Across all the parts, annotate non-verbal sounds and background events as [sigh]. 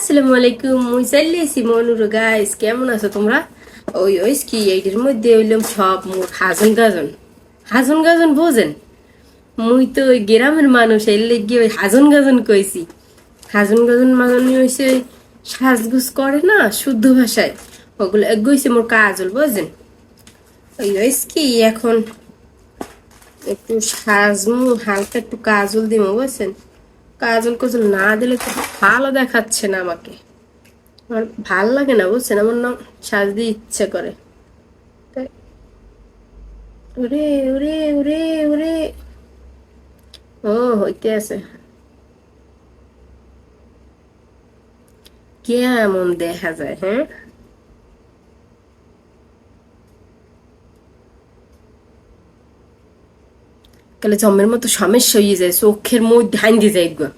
আসসালামু আলাইকুম মুই গাইস কেমন আছো তোমরা? ওই ওই কি এইটির মধ্যে হইলাম সব মোর হাজন গাজন। হাজন গাজন বোঝেন? মুই তো ওই গ্রামের মানুষ ওই হাজন গাজন কইছি। হাজন গাজন মানে হইছে ওই সাজগুজ করে না, শুদ্ধ ভাষায়। ওগুলো এগোইছে মোর কাজল, বোঝেন? ওই ওই কি এখন একটু সাজমু, হালকা একটু কাজল দিমু বুঝছেন কাজল কাজল না দিলে তো ভালো দেখাচ্ছে না আমাকে। আমার ভালো লাগে না বুঝছেন আমার না সাজতে ইচ্ছে করে। ওরে ওরে ওরে ওরে ও, হইতে আছে। কেমন দেখা যায় হ্যাঁ? তাহলে জমের মতো সমস্যা হয়ে যায়, চোখের মধ্যে হাইন দিয়ে যায় গো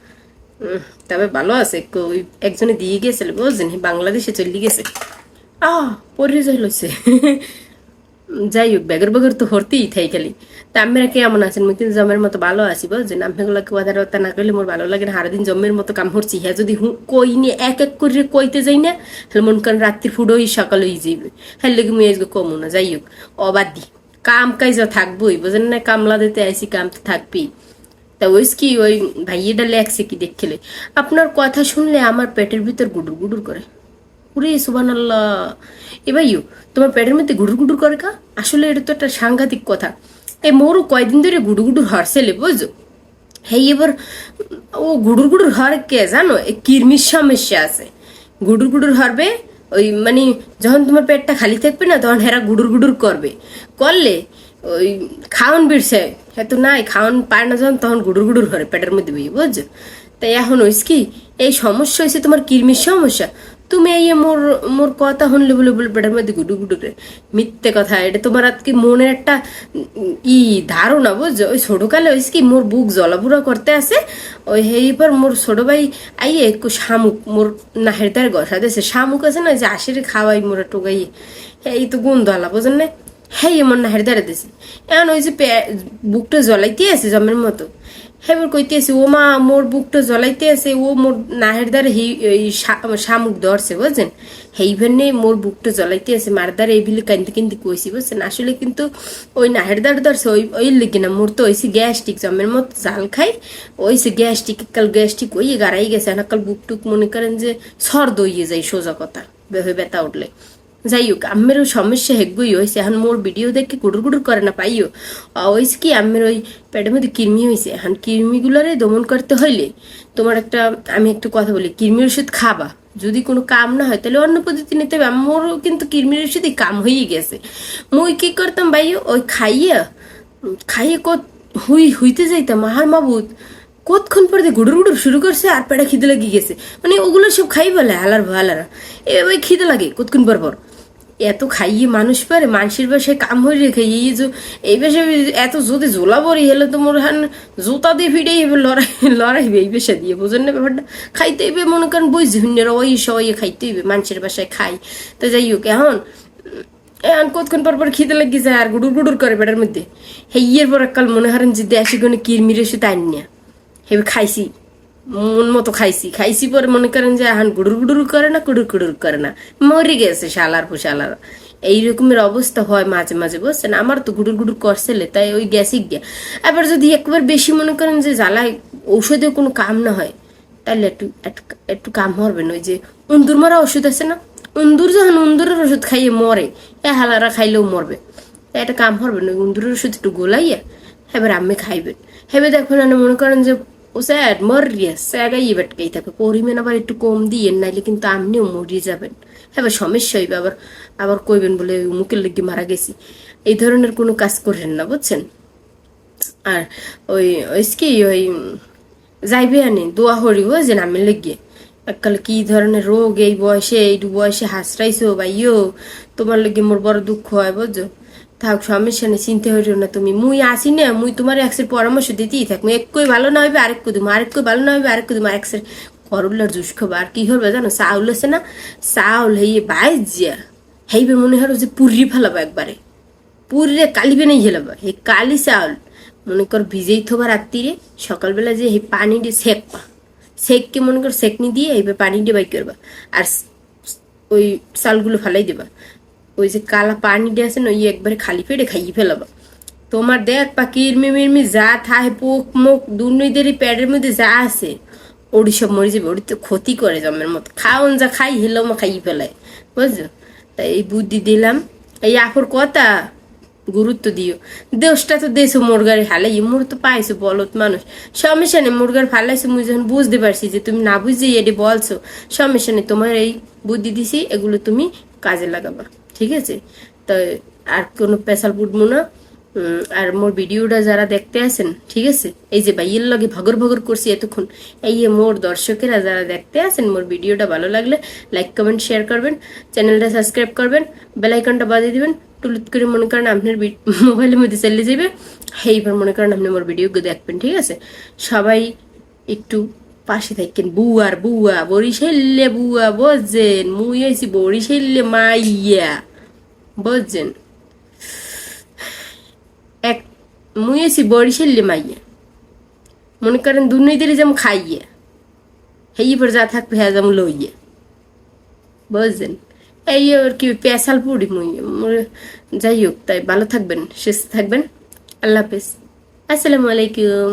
তবে ভালো আছে ওই একজনে দিয়ে গেছিল বুঝছেন বাংলাদেশে চলে গেছে। আহ পরে যাই লইছে। যাই হোক ব্যাগের ব্যাগের তো হরতেই থাই খালি। তা আমরা কেমন আছেন? মুই কিন্তু জমের মতো ভালো আছি বুঝছেন আমিগুলোকে কথাবার্তা না করলে মোর ভালো লাগে না। সারাদিন জমের মতো কাম হরছি হ্যাঁ যদি কই নিয়ে এক এক করে কইতে যাই না, তাহলে মন করেন রাত্রি ফুডোই সকাল হয়ে যাইবে। হ্যাঁ লেগে মুই আজকে কমু না। যাই হোক অবাদ দি কাম কাজ থাকবোই, বুঝেন না? কামলা দিতে আইসি কাম তো থাকবেই। তা ওই কি ওই ভাইয়েটা লেখছে কি দেখলে আপনার কথা শুনলে আমার পেটের ভিতর গুডুর গুডুর করে। উরে সুবান আল্লাহ এ ভাইও তোমার পেটের মধ্যে গুডুর গুডুর করে কা? আসলে এটা তো একটা সাংঘাতিক কথা। এই মোরও কয়দিন ধরে গুডু গুডুর হরসেলে বুঝো হেই, এবার ও গুডুর গুডুর হর কে জানো? কিরমির সমস্যা আছে। গুডুর গুডুর হরবে ওই মানে যখন তোমার পেটটা খালি থাকবে না, তখন হেরা গুডুর গুডুর করবে। করলে ওই খাওয়ান বিড়ছে হ্যাঁ তো নাই খাওয়ান পায় না যখন, তখন গুডুর গুডুর করে পেটের মধ্যে বুঝছ? তাই এখন হইস কি, এই সমস্যা হয়েছে তোমার কিরমির সমস্যা। তুমি এই মোর মোর কথা শুনলে বলে বলে পেটের মধ্যে গুডু গুডু করে মিথ্যে কথা, এটা তোমার আজকে মনের একটা ই, ধারণা, বুঝছ? ওই ছোটকালে ওইস কি মোর বুক জলাপুরা করতে আসে, ওই হেইবার মোর ছোট ভাই আইয়ে একটু শামুক, মোর নাহের তার গসা দিয়েছে। শামুক আছে না, যে আশির খাওয়াই মোরা টোকাই এই তো গুণ আলা বোঝেন না হ্যাঁ এমন নাহের দ্বারা দিছে। এখন ওই যে বুকটা জ্বলাইতে আছে জমের মতো। হ্যাঁ কইতে আছে ও মা মোর বুকটা জ্বলাইতে আছে, ও মোর নাহের দ্বারা এই শামুক ধরছে, বুঝছেন? সেইভাবে মোর বুকটা জ্বলাইতে আছে, মার দ্বারা এই বিলে কান্দি কান্দি কইছি, বুঝছেন? আসলে কিন্তু ওই নাহের দ্বারা ধরছে, ওই ওই লেগে না, মোর তো ওইসি গ্যাস্ট্রিক জমের মতো জাল খাই, ওইসি গ্যাস্ট্রিক, কাল গ্যাস্ট্রিক ওই গাড়াই গেছে না কাল বুক টুক মনে করেন যে সর দইয়ে যায় সোজা কথা ব্যথা উঠলে। যাই হোক আম্মেরও সমস্যা হেগবই হয়েছে এখন মোর ভিডিও দেখে গুড়ুর গুড়ুর করে না পাইও ওইস কি আম্মের ওই পেটের মধ্যে কৃমি হয়েছে এখন কৃমিগুলোরে দমন করতে হইলে তোমার একটা আমি একটু কথা বলি কৃমির ওষুধ খাবা যদি কোনো কাম না হয় তাহলে অন্য পদ্ধতি নিতে হবে মোরও কিন্তু কৃমির ওষুধই কাম হয়ে গেছে মুই কি করতাম ভাইও ওই খাইয়া খাইয়ে কত হুই হইতে যাইতাম আহার মাবুত কতক্ষণ পরে গুড়ুর গুড়ুর শুরু করছে আর পেটে খিদে লাগে গেছে মানে ওগুলো সব খাই বলে হালার ভালারা এভাবে খিদে লাগে কতক্ষণ পর পর এত খাইয়ে মানুষ পারে মানুষের বাসায় কাম হয়ে রেখে এই যে এই বেশে এত যদি জোলা বড়ি হলে তো মোর হান জুতা দিয়ে ফিরে এবার লড়াই, লড়াইবে এই বেশা দিয়ে, বুঝেন না ব্যাপারটা? খাইতে হইবে, মনে করেন বই ঝুন্যের ওই সবাই খাইতে হইবে মানুষের বাসায় খাই। তো যাই হোক, এখন এখন কতক্ষণ পর পর খিদে লাগি যায়, আর গুডুর গুডুর করে পেটের মধ্যে। হেইয়ের পর কাল মনে হারেন যে দেশে কোনো কিরমির এসে তাই না হেবে খাইছি। মন মতো খাইছি। খাইছি পরে মনে করেন যে এখন গুডুর গুডুর করে না, কুডুর কুডুর করে না। মরে গেছে শালার পোশালার। এই রকমের অবস্থা হয় মাঝে মাঝে, বুঝছেন? আমার তো গুডুর গুডুর করছেলে, তাই ওই গ্যাসই গিয়া। এবার যদি একবার বেশি মনে করেন যে জ্বালায় ঔষধে কোনো কাম না হয় তাহলে একটু, একটু- একটু কাম হবে না ওই যে উন্দুর মারা ওষুধ আছে না? উন্দুর যখন উন্দুরের ওষুধ খাইয়ে মরে, এ হালারা খাইলেও মরবে। তা এটা কাম হবে না উন্দুরের ওষুধ একটু গোলাইয়া, এবার আমি খাইবেন। হেবে দেখুন মনে করেন যে ও স্যার মরিয়া স্যাগাই বেটকাই থাকে পরিমাণ আবার একটু কম দিয়ে নাইলে কিন্তু আপনিও মরিয়ে যাবেন এবার সমস্যা হইবে আবার আবার কইবেন বলে মুখের লেগে মারা গেছি এই ধরনের কোনো কাজ করেন না বুঝছেন আর ওই ওই কি ওই যাইবে আনি দোয়া হরিব যে নামে লেগে এককালে কি ধরনের রোগ এই বয়সে এই বয়সে হাসরাইছো ভাইও তোমার লেগে মোর বড় দুঃখ হয় বুঝছ থাক, সমস্যা নেই, চিন্তা হইও না তুমি। মুই আসি না, মুই তোমার এক্সের পরামর্শ দিতেই থাক। মুই একই ভালো না হইবে, আরেক দিম আরেক ভালো না হইবে, আরেক দিম এক্সের করুলার জুস খাব। আর কি হবে জানো, চাউল আছে না, চাউল হইয়ে বাইজিয়া হেইবে মনে হলো যে পুরি ফেলাবো একবারে। পুরিরে কালি বেনাই হেলাবা এই কালি চাউল। মনে কর ভিজেই থবা রাত্রিরে সকালবেলা যে এই পানি দিয়ে সেকবা। সেককে মনে কর সেকনি দিয়ে এইবার পানি দিয়ে বাই করবা। আর ওই চালগুলো ফালাই দেবা। ওই যে কালা পানিটা আছে না, ওই একবারে খালি পেটে খাইয়ে ফেলাবা। তোমার দেখ পাখি ইরমি মিরমি যা থাহে, পোক মুখ দুর্নীতির প্যাডের মধ্যে যা আছে ওড়ি সব মরে যাবে ওড়ি তো ক্ষতি করে জমের মতো। খাওন যা খাই, হেলেও মা খাইয়ে ফেলায় বুঝছ? তাই এই বুদ্ধি দিলাম। এই আফর কথা, গুরুত্ব দিও। দেশটা তো দেশো মুরগারে হালাই মোর তো পাইছো বলত মানুষ। সমস্যা নেই মুরগার ফালাইছো, মুই যখন বুঝতে পারছি যে তুমি না বুঝে এটি বলছো সমস্যা নেই তোমার এই বুদ্ধি দিছি, এগুলো তুমি কাজে লাগাবা। ঠিক আছে? তো আর কোনো পেশাল বুটবো না। আর মোর ভিডিওটা যারা দেখতে আছেন, ঠিক আছে? এই যে ভাইয়ের লগে ভগর ভগর করছি এতক্ষণ। এই যে মোর দর্শকেরা যারা দেখতে আছেন, মোর ভিডিওটা ভালো লাগলে লাইক কমেন্ট শেয়ার করবেন। চ্যানেলটা সাবস্ক্রাইব করবেন। বেল আইকনটা বাজিয়ে দিবেন। টুলুত করে মনে করেন আপনার মোবাইলের [laughs] মধ্যে চলে যাবে এইবার মনে করেন আপনি মোর ভিডিও দেখবেন, ঠিক আছে? সবাই একটু পাশে থাকেন। বুয়ার বুয়া বরিশাল্লে বুয়া বুঝছেন মুই আইছি বরিশাল্লে মাইয়া। বুঝছেন এক, মুই আছি বরিশাল্লে মাইয়া। মনে করেন দুর্নীতির যেমন খাইয়ে, হেই পর যা থাকবে হ্যাঁ যেমন লইয়ে। বুঝছেন এই আর কি পেশাল পুরি মুই যাই হোক, তাই ভালো থাকবেন, সুস্থ থাকবেন। আল্লাহ হাফেজ। আসসালামু আলাইকুম।